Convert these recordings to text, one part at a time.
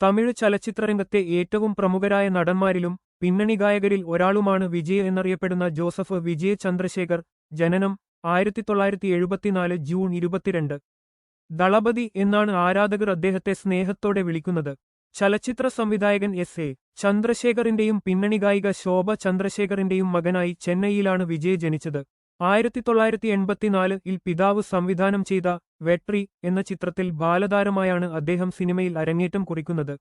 തമിഴ് ചലച്ചിത്രരംഗത്തെ ഏറ്റവും പ്രമുഖരായ നടന്മാരിലും പിന്നണി ഗായകരിൽ ഒരാളുമാണ് വിജയ് എന്നറിയപ്പെടുന്ന ജോസഫ് വിജയ് ചന്ദ്രശേഖർ ജനനം ആയിരത്തി തൊള്ളായിരത്തി എഴുപത്തിനാല് ജൂൺ ഇരുപത്തിരണ്ട്. ദളപതി എന്നാണ് ആരാധകർ അദ്ദേഹത്തെ സ്നേഹത്തോടെ വിളിക്കുന്നത്. ചലച്ചിത്ര സംവിധായകൻ എസ് എ ചന്ദ്രശേഖറിന്റെയും പിന്നണി ഗായിക ശോഭ ചന്ദ്രശേഖറിന്റെയും മകനായി ചെന്നൈയിലാണ് വിജയ് ജനിച്ചത്. ആയിരത്തി തൊള്ളായിരത്തി എൺപത്തിനാല് ഇൽ പിതാവ് സംവിധാനം ചെയ്ത വെട്രി എന്ന ചിത്രത്തിൽ ബാലതാരമായാണ് അദ്ദേഹം സിനിമയിൽ അരങ്ങേറ്റം കുറിക്കുന്നത്.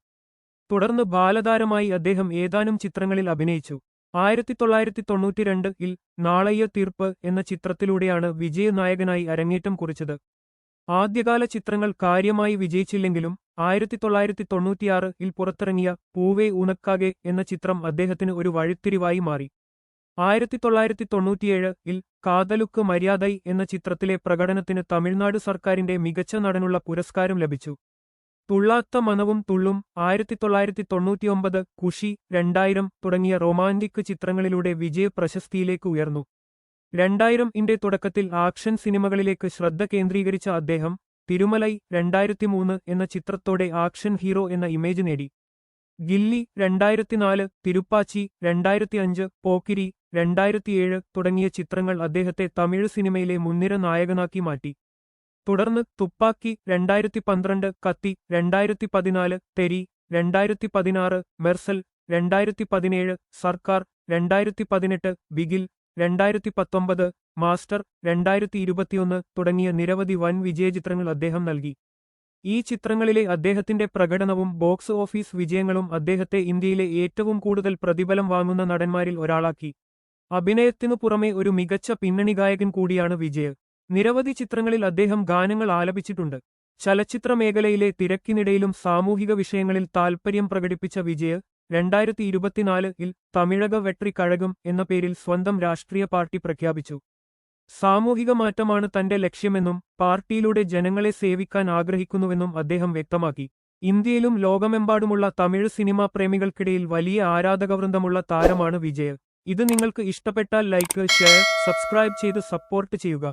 തുടർന്ന് ബാലതാരമായി അദ്ദേഹം ഏതാനും ചിത്രങ്ങളിൽ അഭിനയിച്ചു. ആയിരത്തി തൊള്ളായിരത്തി തൊണ്ണൂറ്റിരണ്ട് ഇൽ നാളെയ തീർപ്പ് എന്ന ചിത്രത്തിലൂടെയാണ് വിജയനായകനായി അരങ്ങേറ്റം കുറിച്ചത്. ആദ്യകാല ചിത്രങ്ങൾ കാര്യമായി വിജയിച്ചില്ലെങ്കിലും ആയിരത്തി തൊള്ളായിരത്തി തൊണ്ണൂറ്റിയാറ് ഇൽ പുറത്തിറങ്ങിയ പൂവേ ഉനക്കാകെ എന്ന ചിത്രം അദ്ദേഹത്തിന് ഒരു വഴിത്തിരിവായി മാറി. ആയിരത്തി തൊള്ളായിരത്തി തൊണ്ണൂറ്റിയേഴ് ഇൽ കാതലുക്ക് മര്യാദൈ എന്ന ചിത്രത്തിലെ പ്രകടനത്തിന് തമിഴ്നാട് സർക്കാരിന്റെ മികച്ച നടനുള്ള പുരസ്കാരം ലഭിച്ചു. തുള്ളാത്ത മനവും തുള്ളും ആയിരത്തി തൊള്ളായിരത്തി തൊണ്ണൂറ്റിയൊമ്പത് കുഷി രണ്ടായിരം തുടങ്ങിയ റൊമാന്റിക് ചിത്രങ്ങളിലൂടെ വിജയ പ്രശസ്തിയിലേക്ക് ഉയർന്നു. രണ്ടായിരം ഇന്റെ തുടക്കത്തിൽ ആക്ഷൻ സിനിമകളിലേക്ക് ശ്രദ്ധ കേന്ദ്രീകരിച്ച അദ്ദേഹം തിരുമലൈ രണ്ടായിരത്തിമൂന്ന് എന്ന ചിത്രത്തോടെ ആക്ഷൻ ഹീറോ എന്ന ഇമേജ് നേടി. ഗില്ലി രണ്ടായിരത്തിനാല് തിരുപ്പാച്ചി രണ്ടായിരത്തിയഞ്ച് പോക്കിരി രണ്ടായിരത്തിയേഴ് തുടങ്ങിയ ചിത്രങ്ങൾ അദ്ദേഹത്തെ തമിഴ് സിനിമയിലെ മുൻനിര നായകനാക്കി മാറ്റി. തുടർന്ന് തുപ്പാക്കി രണ്ടായിരത്തി പന്ത്രണ്ട് കത്തി രണ്ടായിരത്തി പതിനാല് തെരി രണ്ടായിരത്തി പതിനാറ് മെർസൽ രണ്ടായിരത്തി പതിനേഴ് സർക്കാർ രണ്ടായിരത്തി പതിനെട്ട് ബിഗിൽ രണ്ടായിരത്തി പത്തൊമ്പത് മാസ്റ്റർ രണ്ടായിരത്തി ഇരുപത്തിയൊന്ന് തുടങ്ങിയ നിരവധി വൻ വിജയചിത്രങ്ങൾ അദ്ദേഹം നൽകി. ഈ ചിത്രങ്ങളിലെ അദ്ദേഹത്തിന്റെ പ്രകടനവും ബോക്സ് ഓഫീസ് വിജയങ്ങളും അദ്ദേഹത്തെ ഇന്ത്യയിലെ ഏറ്റവും കൂടുതൽ പ്രതിഫലം വാങ്ങുന്ന നടന്മാരിൽ ഒരാളാക്കി. അഭിനയത്തിനു പുറമെ ഒരു മികച്ച പിന്നണി ഗായകൻ കൂടിയാണ് വിജയ്. നിരവധി ചിത്രങ്ങളിൽ അദ്ദേഹം ഗാനങ്ങൾ ആലപിച്ചിട്ടുണ്ട്. ചലച്ചിത്ര മേഖലയിലെ തിരക്കിനിടയിലും സാമൂഹിക വിഷയങ്ങളിൽ താൽപര്യം പ്രകടിപ്പിച്ച വിജയ് രണ്ടായിരത്തി ഇരുപത്തിനാലിൽ തമിഴക വെട്രി കഴകം എന്ന പേരിൽ സ്വന്തം രാഷ്ട്രീയ പാർട്ടി പ്രഖ്യാപിച്ചു. സാമൂഹിക മാറ്റമാണ് തന്റെ ലക്ഷ്യമെന്നും പാർട്ടിയിലൂടെ ജനങ്ങളെ സേവിക്കാൻ ആഗ്രഹിക്കുന്നുവെന്നും അദ്ദേഹം വ്യക്തമാക്കി. ഇന്ത്യയിലും ലോകമെമ്പാടുമുള്ള തമിഴ് സിനിമാ പ്രേമികൾക്കിടയിൽ വലിയ ആരാധകവൃന്ദമുള്ള താരമാണ് വിജയ്. ഇത് നിങ്ങൾക്ക് ഇഷ്ടപ്പെട്ടാൽ ലൈക്ക് ഷെയർ സബ്സ്ക്രൈബ് ചെയ്ത് സപ്പോർട്ട് ചെയ്യുക.